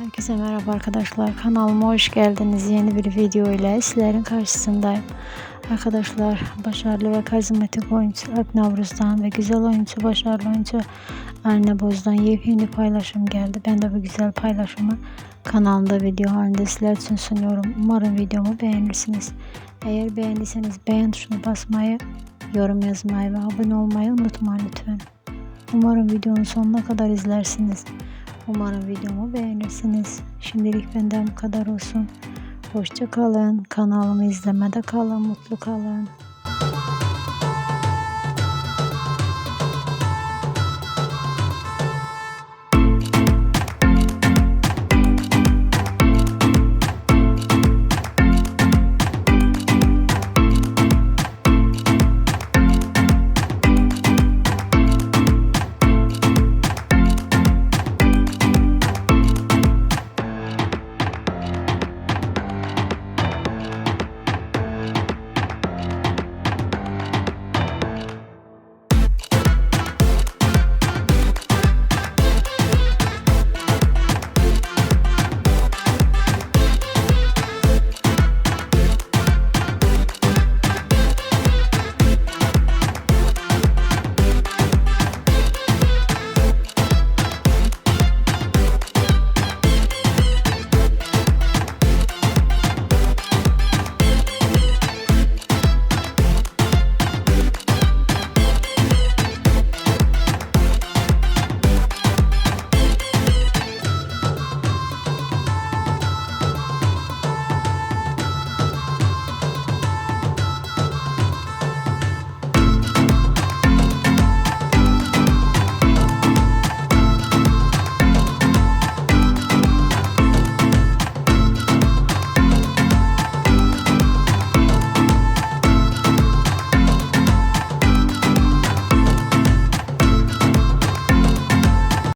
Herkese merhaba arkadaşlar. Kanalıma hoş geldiniz. Yeni bir video ile sizlerin karşısındayım. Arkadaşlar başarılı ve karizmatik oyuncu Alp Navruz'dan ve güzel oyuncu başarılı oyuncu Arne Boz'dan yepyeni paylaşım geldi. Ben de bu güzel paylaşımı kanalımda video halinde sizler için sunuyorum. Umarım videomu beğenirsiniz. Eğer beğendiyseniz beğen tuşuna basmayı, yorum yazmayı ve abone olmayı unutmayın lütfen. Umarım videonun sonuna kadar izlersiniz. Umarım videomu beğenirsiniz. Şimdilik benden bu kadar olsun. Hoşça kalın. Kanalımı izlemede kalın. Mutlu kalın.